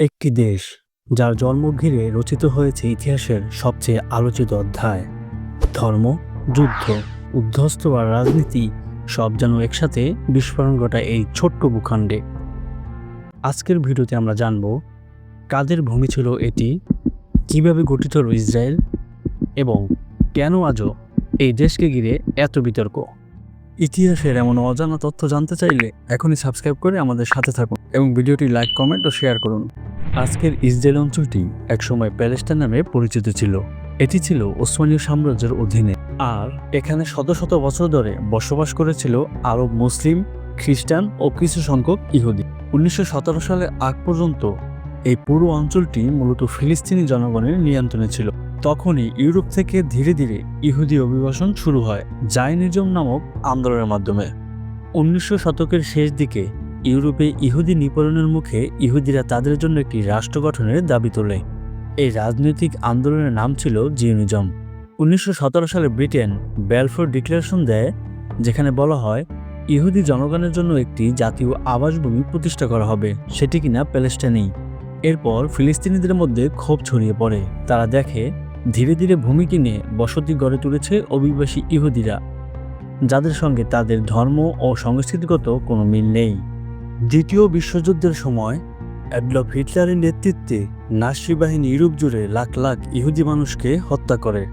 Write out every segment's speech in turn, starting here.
একটি দেশ, যার জন্ম ঘিরে রচিত হয়েছে ইতিহাসের সবচেয়ে আলোচিত অধ্যায়। ধর্ম, যুদ্ধ উদ্ধস্ত বা রাজনীতি সব যেন একসাথে বিস্ফোরণ ঘটায় এই ছোট্ট ভূখণ্ডে। আজকের ভিডিওতে আমরা জানব, কাদের ভূমি ছিল এটি, কীভাবে গঠিত হল ইসরায়েল, এবং কেন আজও এই দেশকে ঘিরে এত বিতর্ক? ইতিহাসের এমন অজানা তথ্য জানতে চাইলে এখনই সাবস্ক্রাইব করে আমাদের সাথে থাকুন এবং ভিডিওটি লাইক, কমেন্ট ও শেয়ার করুন। আজকের ইসরায়েল অঞ্চলটি একসময় প্যালেস্টাইন নামে পরিচিত ছিল। এটি ছিল ওসমানীয় সাম্রাজ্যের অধীনে। আর এখানে শত শত বছর ধরে বসবাস করেছিল আরব মুসলিম, খ্রিস্টান ও কিছু সংখ্যক ইহুদি। উনিশশো সতেরো সালে আগ পর্যন্ত এই পুরো অঞ্চলটি মূলত ফিলিস্তিনি জনগণের নিয়ন্ত্রণে ছিল। তখনই ইউরোপ থেকে ধীরে ধীরে ইহুদি অভিবাসন শুরু হয় জায়নিজম নামক আন্দোলনের মাধ্যমে। উনিশশো শতকের শেষ দিকে ইউরোপে ইহুদি নিপীড়নের মুখে ইহুদিরা তাদের জন্য একটি রাষ্ট্র গঠনের দাবি তোলে। এই রাজনৈতিক আন্দোলনের নাম ছিল জিওনিজম উনিশশো সালে ব্রিটেন বেলফোর ডিক্লারেশন দেয়, যেখানে বলা হয়, ইহুদি জনগণের জন্য একটি জাতীয় আবাসভূমি প্রতিষ্ঠা করা হবে, সেটি কিনা প্যালেস্টাইনেই এরপর ফিলিস্তিনিদের মধ্যে ক্ষোভ ছড়িয়ে পড়ে। তারা দেখে, ধীরে ধীরে ভূমি কিনে বসতি গড়ে তুলেছে অভিবাসী ইহুদিরা, যাদের সঙ্গে তাদের ধর্ম ও সংস্কৃতিগত কোনো মিল নেই। দ্বিতীয় বিশ্বযুদ্ধের সময়, অ্যাডলফ হিটলারের নেতৃত্বে নাসি বাহিনী ইউরোপ জুড়ে লাখ লাখ ইহুদি মানুষকে হত্যা করে।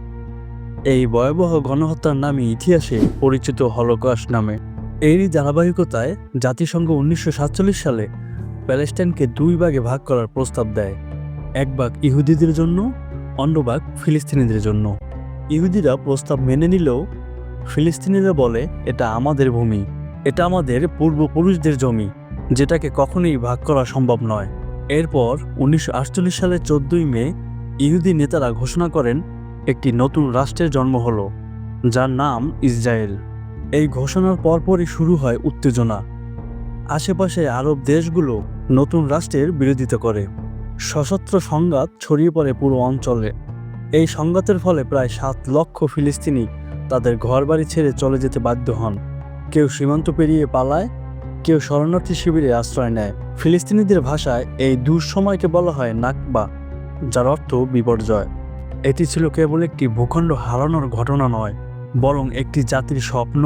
এই ভয়াবহ গণহত্যার নামে ইতিহাসে পরিচিত হলোকস্ট নামে। এরই ধারাবাহিকতায় জাতিসংঘ উনিশশো সাতচল্লিশ সালে প্যালেস্টাইনকে দুই ভাগে ভাগ করার প্রস্তাব দেয়, এক ভাগ ইহুদিদের জন্য, অন্য ভাগ ফিলিস্তিনিদের জন্য। ইহুদিরা প্রস্তাব মেনে নিলেও ফিলিস্তিনিরা বলে, এটা আমাদের ভূমি, এটা আমাদের পূর্বপুরুষদের জমি। যেটাকে কখনোই ভাগ করা সম্ভব নয়। এরপর উনিশশো আটচল্লিশ সালের চোদ্দই মে ইহুদি নেতারা ঘোষণা করেন, একটি নতুন রাষ্ট্রের জন্ম হল, যার নাম ইসরায়েল। এই ঘোষণার পরপরই শুরু হয় উত্তেজনা। আশেপাশে আরব দেশগুলো নতুন রাষ্ট্রের বিরোধিতা করে। সশস্ত্র সংঘাত ছড়িয়ে পড়ে পুরো অঞ্চলে। এই সংঘাতের ফলে প্রায় সাত লক্ষ ফিলিস্তিনি তাদের ঘরবাড়ি ছেড়ে চলে যেতে বাধ্য হন। কেউ সীমান্ত পেরিয়ে পালায় কেউ শরণার্থী শিবিরে আশ্রয় নেয়। ফিলিস্তিনিদের ভাষায় এই দুঃসময়কে বলা হয় নাকবা, যার অর্থ বিপর্যয়। এটি ছিল কেবল একটি ভূখণ্ড হারানোর ঘটনা নয়, বরং একটি জাতির স্বপ্ন,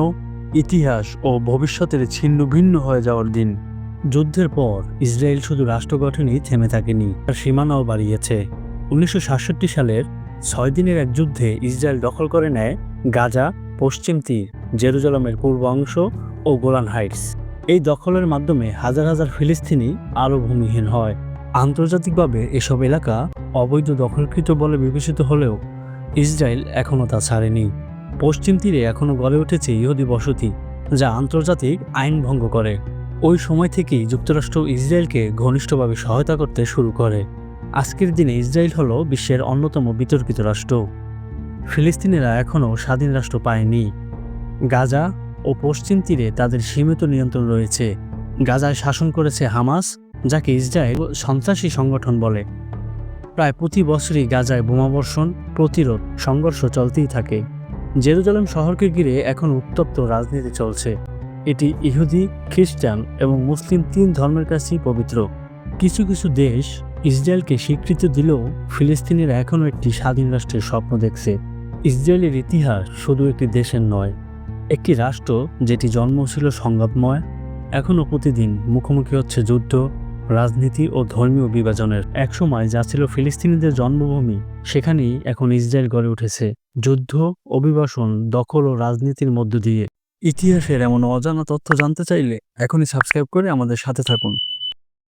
ইতিহাস ও ভবিষ্যতের ছিন্ন ভিন্ন হয়ে যাওয়ার দিন। যুদ্ধের পর ইসরায়েল শুধু রাষ্ট্র গঠনই থেমে থাকেনি, তার সীমানাও বাড়িয়েছে। উনিশশো সাতষট্টি সালের ছয় দিনের এক যুদ্ধে ইসরায়েল দখল করে নেয় গাজা, পশ্চিম তীর, জেরুজালামের পূর্ব অংশ ও গোলান হাইটস। এই দখলের মাধ্যমে হাজার হাজার ফিলিস্তিনি আরও ভূমিহীন হয়। আন্তর্জাতিকভাবে এসব এলাকা অবৈধ দখলকৃত বলে বিবেচিত হলেও ইসরায়েল এখনও তা ছাড়েনি। পশ্চিম তীরে এখনও গড়ে উঠেছে ইহুদি বসতি, যা আন্তর্জাতিক আইন ভঙ্গ করে। ওই সময় থেকেই যুক্তরাষ্ট্র ইসরায়েলকে ঘনিষ্ঠভাবে সহায়তা করতে শুরু করে। আজকের দিনে ইসরায়েল হল বিশ্বের অন্যতম বিতর্কিত রাষ্ট্র। ফিলিস্তিনিরা এখনও স্বাধীন রাষ্ট্র পায়নি। গাজা ও পশ্চিম তীরে তাদের সীমিত নিয়ন্ত্রণ রয়েছে। গাজায় শাসন করেছে হামাস, যাকে ইসরায়েল সন্ত্রাসী সংগঠন বলে। প্রায় প্রতি বছরই গাজায় বোমাবর্ষণ, প্রতিরোধ, সংঘর্ষ চলতেই থাকে। জেরুজালেম শহরকে ঘিরে এখন উত্তপ্ত রাজনীতি চলছে। এটি ইহুদি, খ্রিস্টান এবং মুসলিম তিন ধর্মের কাছেই পবিত্র। কিছু কিছু দেশ ইসরায়েলকে স্বীকৃতি দিলেও ফিলিস্তিনিরা এখনও একটি স্বাধীন রাষ্ট্রের স্বপ্ন দেখছে। ইসরায়েলের ইতিহাস শুধু একটি দেশের নয়। একটি রাষ্ট্র যেটি জন্ম ছিল সংঘাতময় এখনও প্রতিদিন মুখোমুখি হচ্ছে যুদ্ধ, রাজনীতি ও ধর্মীয় বিভাজনের। একসময় যা ছিল ফিলিস্তিনিদের জন্মভূমি, সেখানেই এখন ইসরায়েল গড়ে উঠেছে। যুদ্ধ, অভিবাসন, দখল ও রাজনীতির মধ্য দিয়ে। ইতিহাসের এমন অজানা তথ্য জানতে চাইলে এখনই সাবস্ক্রাইব করে আমাদের সাথে থাকুন।